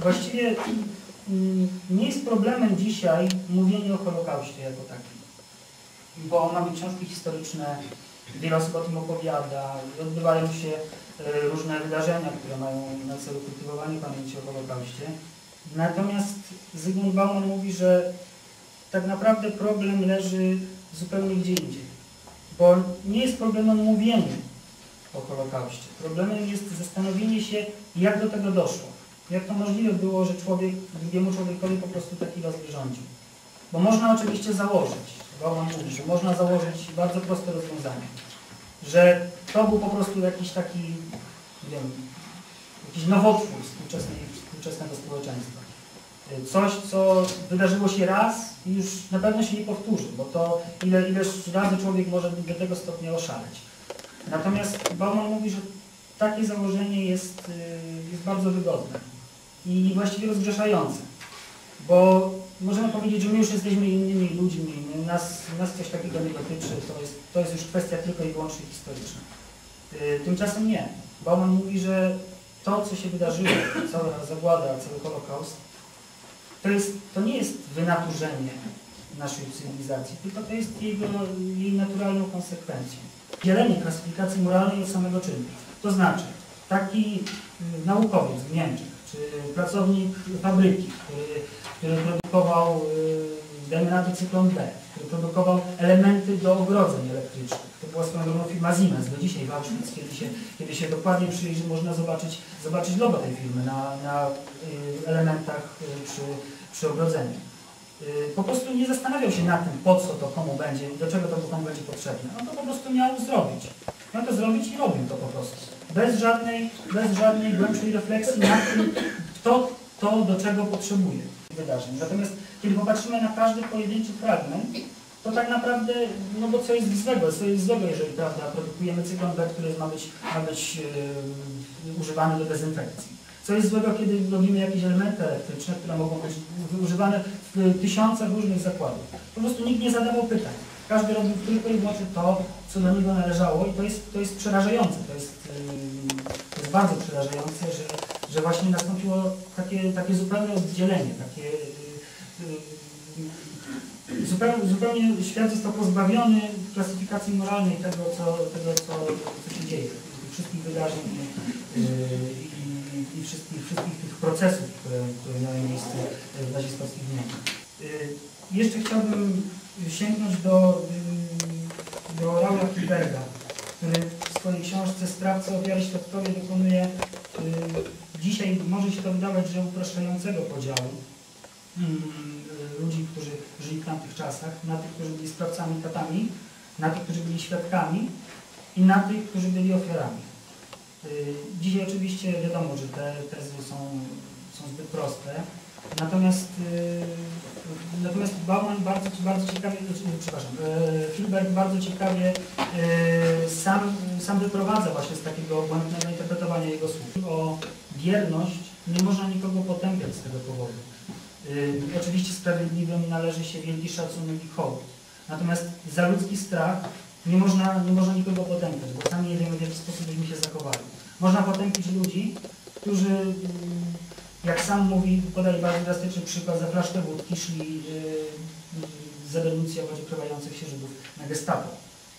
Właściwie mm, nie jest problemem dzisiaj mówienie o Holokauście jako takim, bo mamy książki historyczne, wiele osób o tym opowiada, odbywają się e, różne wydarzenia, które mają na celu kultywowanie pamięci o Holokauście. Natomiast Zygmunt Bauman mówi, że tak naprawdę problem leży zupełnie gdzie indziej, bo nie jest problemem mówienie o Holokauście. Problemem jest zastanowienie się, jak do tego doszło. Jak to możliwe było, że człowiek drugiemu człowiekowi po prostu taki los wyrządził. Bo można oczywiście założyć, Bauman mówi, że można założyć bardzo proste rozwiązanie, że to był po prostu jakiś taki, nie wiem, jakiś nowotwór współczesnego społeczeństwa. Coś, co wydarzyło się raz i już na pewno się nie powtórzy, bo to ile, ileż razy człowiek może do tego stopnia oszaleć. Natomiast Bauman mówi, że takie założenie jest, y, jest bardzo wygodne i właściwie rozgrzeszające, bo możemy powiedzieć, że my już jesteśmy innymi ludźmi, nas, nas coś takiego nie dotyczy, to jest, to jest już kwestia tylko i wyłącznie historyczna. Y, Tymczasem nie. Bauman mówi, że to, co się wydarzyło, cała zagłada, cały Holokaust, to, jest, to nie jest wynaturzenie naszej cywilizacji, tylko to jest jego, jej naturalną konsekwencją. Dzielenie klasyfikacji moralnej od samego czynu. To znaczy, taki y, naukowiec w Niemczech, pracownik fabryki, który, który produkował, dajmy na to cyklon B, który produkował elementy do ogrodzeń elektrycznych. To była swoją drogą firma Siemens. Do dzisiaj w Auschwitz, kiedy się, kiedy się dokładnie przyjrzy, można zobaczyć, zobaczyć logo tej firmy na, na y, elementach y, przy, przy ogrodzeniu. Y, Po prostu nie zastanawiał się nad tym, po co to komu będzie, do czego to komu będzie potrzebne. On to po prostu miał zrobić. Miał to zrobić i robił to po prostu. Bez żadnej, bez żadnej głębszej refleksji nad tym, kto to do czego potrzebuje wydarzeń. Natomiast kiedy popatrzymy na każdy pojedynczy fragment, to tak naprawdę, no bo co jest złego? Co jest złego, jeżeli prawda, produkujemy cyklon B, który ma być, ma być yy, używany do dezynfekcji? Co jest złego, kiedy robimy jakieś elementy elektryczne, które mogą być używane w tysiącach różnych zakładów? Po prostu nikt nie zadawał pytań. Każdy robił tylko i wyłącznie to, co do niego należało i to jest, to jest przerażające. To jest, to jest bardzo przerażające, że, że właśnie nastąpiło takie, takie zupełne oddzielenie, takie zupełnie, zupełnie świat został pozbawiony klasyfikacji moralnej tego, co, tego, co, co się dzieje, wszystkich wydarzeń yy, i, i wszystkich, wszystkich tych procesów, które, które miały miejsce w nazistowskich Niemczech. Jeszcze chciałbym sięgnąć do, yy, do Raula Hilberga, który w swojej książce Sprawca ofiary świadkowie dokonuje yy, dzisiaj może się to wydawać, że upraszczającego podziału mm, ludzi, którzy żyli w tamtych czasach, na tych, którzy byli sprawcami katami, na tych, którzy byli świadkami i na tych, którzy byli ofiarami. Yy, Dzisiaj oczywiście wiadomo, że te tezy są, są zbyt proste, natomiast, yy, natomiast Bauman bardzo, bardzo ciekawie, znaczy, przepraszam, yy, Hilbert bardzo ciekawie yy, sam, sam wyprowadza właśnie z takiego błędnego interpretowania jego słów. O wierność nie można nikogo potępiać z tego powodu. Yy, oczywiście sprawiedliwym należy się wielki szacunek i hołd. Natomiast za ludzki strach nie można, nie można nikogo potępiać, bo sami nie wiemy w jaki sposób byśmy się zachowali. Można potępić ludzi, którzy, jak sam mówi, podaje bardzo drastyczny przykład, za flaszkę wódki szli yy, krwających się Żydów na gestapo.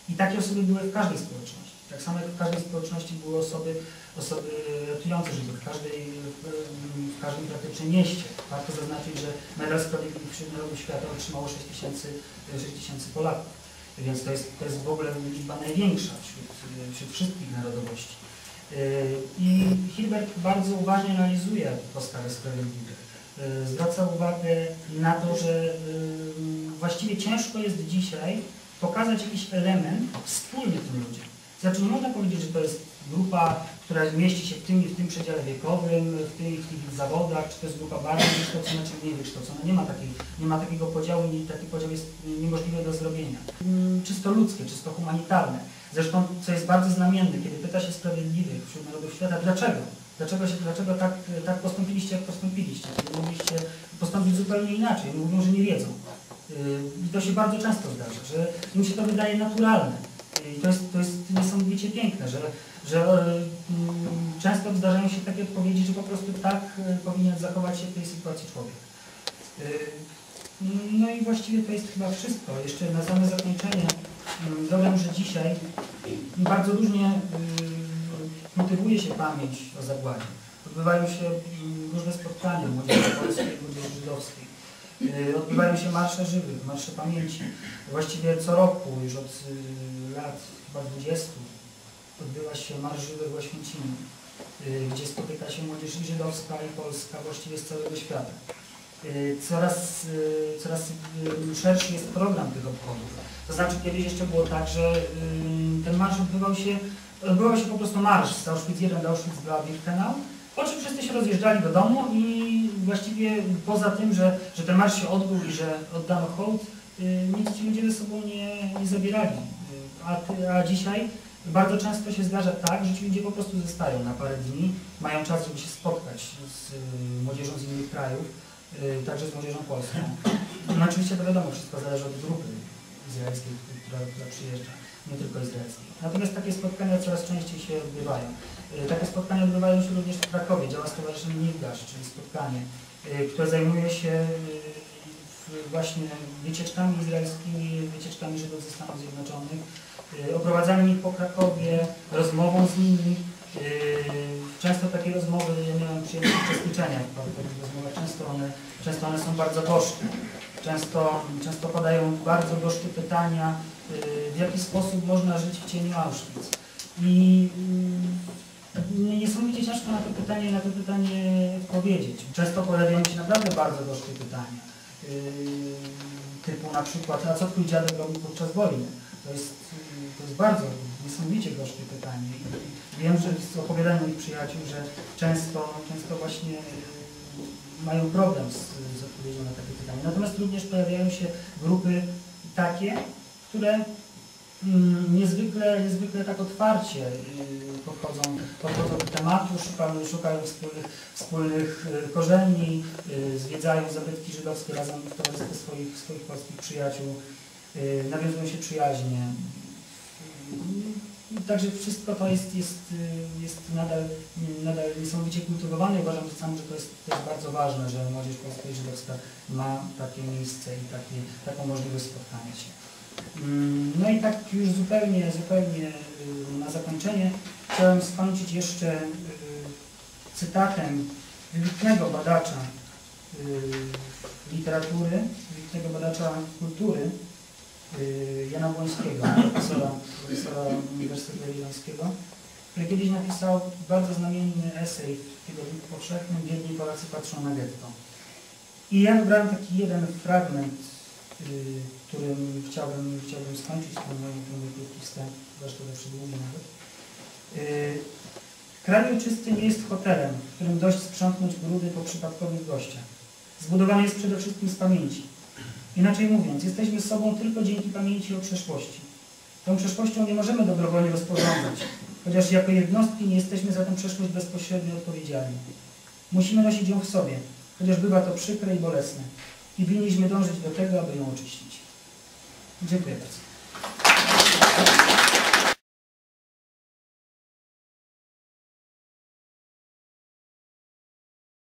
I takie osoby były w każdej społeczności. Tak samo jak w każdej społeczności były osoby, osoby ratujące Żydów, w, każdej, w, każdym praktycznie mieście. Warto zaznaczyć, że Medal Sprawiedliwych wśród Narodów Świata otrzymało 6 tysięcy 6 tysięcy Polaków. Więc to jest, to jest w ogóle liczba największa wśród, wśród wszystkich narodowości. Yy, I Hilbert bardzo uważnie analizuje postawę sprawiedliwych. Zwraca uwagę na to, że yy, właściwie ciężko jest dzisiaj pokazać jakiś element wspólny tym ludziom. Znaczy nie można powiedzieć, że to jest grupa, która mieści się w tym i w tym przedziale wiekowym, w tych, w tych zawodach, czy to jest grupa bardziej wykształcona, czy mniej wykształcona. Nie ma, takiej, nie ma takiego podziału i taki podział jest niemożliwy do zrobienia. Mm, Czysto ludzkie, czysto humanitarne. Zresztą, co jest bardzo znamienne, kiedy pyta się sprawiedliwych wśród narodów świata, dlaczego? Dlaczego, się, dlaczego tak, tak postąpiliście, jak postąpiliście? Kiedy mogliście postąpić zupełnie inaczej. Mówią, że nie wiedzą. Yy, I to się bardzo często zdarza, że im się to wydaje naturalne. I to jest, to jest niesamowicie piękne, że, że mm, często zdarzają się takie odpowiedzi, że po prostu tak y, powinien zachować się w tej sytuacji człowiek. Y, No i właściwie to jest chyba wszystko. Jeszcze na same zakończenie dodam, że dzisiaj bardzo różnie y, motywuje się pamięć o zagładzie. Odbywają się mm, różne spotkania młodzieży polskiej, młodzieży żydowskiej. Y, Odbywają się marsze żywych, marsze pamięci. Właściwie co roku, już od y, lat chyba 20, odbywa się Marsz Żywych w Oświęcimiu, gdzie spotyka się młodzież żydowska i polska, właściwie z całego świata. Y, Coraz, y, coraz y, szerszy jest program tych obchodów. To znaczy kiedyś jeszcze było tak, że ten marsz odbywał się, odbywał się po prostu marsz z Auschwitz 1 do Auschwitz-Birkenau, po czym wszyscy się rozjeżdżali do domu i właściwie poza tym, że, że ten marsz się odbył i że oddano hołd, nic ci ludzie ze sobą nie, nie zabierali. A, a dzisiaj bardzo często się zdarza tak, że ci ludzie po prostu zostają na parę dni, mają czas, żeby się spotkać z młodzieżą z innych krajów, także z młodzieżą polską. No oczywiście to wiadomo, wszystko zależy od grupy izraelskiej, która, która przyjeżdża, nie tylko izraelskiej. Natomiast takie spotkania coraz częściej się odbywają. Y, Takie spotkania odbywają się również w Krakowie. Działa Stowarzyszenie Nilgasz, czyli spotkanie, y, które zajmuje się y, właśnie wycieczkami izraelskimi, wycieczkami Żydów ze Stanów Zjednoczonych, y, oprowadzaniem ich po Krakowie, rozmową z nimi. Y, Często takie rozmowy, ja miałem przyjemność uczestniczenia w takich rozmowach, często one, często one są bardzo gorzkie. Często, często padają bardzo gorzkie pytania, y, w jaki sposób można żyć w cieniu Auschwitz. I y, niesamowicie ciężko na to pytanie, na to pytanie odpowiedzieć. Często pojawiają się naprawdę bardzo gorzkie pytania. Yy, typu na przykład, a co twój dziadek robił podczas wojny? To jest, yy, to jest bardzo niesamowicie gorzkie pytanie. Wiem, że z opowiadań moich przyjaciół, że często, często właśnie yy, mają problem z, z odpowiedzią na takie pytanie. Natomiast również pojawiają się grupy takie, które mm, niezwykle, niezwykle tak otwarcie yy, podchodzą, podchodzą do tematu, szukają, szukają wspólnych, wspólnych yy, korzeni, zwiedzają zabytki żydowskie razem w towarzystwie swoich, swoich polskich przyjaciół, nawiązują się przyjaźnie. Także wszystko to jest, jest, jest nadal, nadal niesamowicie kultywowane i uważam sam, że to jest, bardzo ważne, że młodzież polska i żydowska ma takie miejsce i takie, taką możliwość spotkania się. Mm, No i tak już zupełnie, zupełnie y, na zakończenie chciałem skończyć jeszcze y, cytatem wybitnego badacza y, literatury, wybitnego badacza kultury Jana Błońskiego, profesora, profesora Uniwersytetu Jagiellońskiego, który kiedyś napisał bardzo znamienny esej w tygodniku powszechnym Biedni Polacy patrzą na getto. I ja wybrałem taki jeden fragment, y, którym chciałbym, chciałbym skończyć ten mój krótki wstęp, zresztą zawsze długi nawet. Y, Kraj ojczysty nie jest hotelem, w którym dość sprzątnąć brudy po przypadkowych gościach. Zbudowany jest przede wszystkim z pamięci. Inaczej mówiąc, jesteśmy sobą tylko dzięki pamięci o przeszłości. Tą przeszłością nie możemy dobrowolnie rozporządzać, chociaż jako jednostki nie jesteśmy za tę przeszłość bezpośrednio odpowiedzialni. Musimy nosić ją w sobie, chociaż bywa to przykre i bolesne. I winniśmy dążyć do tego, aby ją oczyścić. Dziękuję bardzo.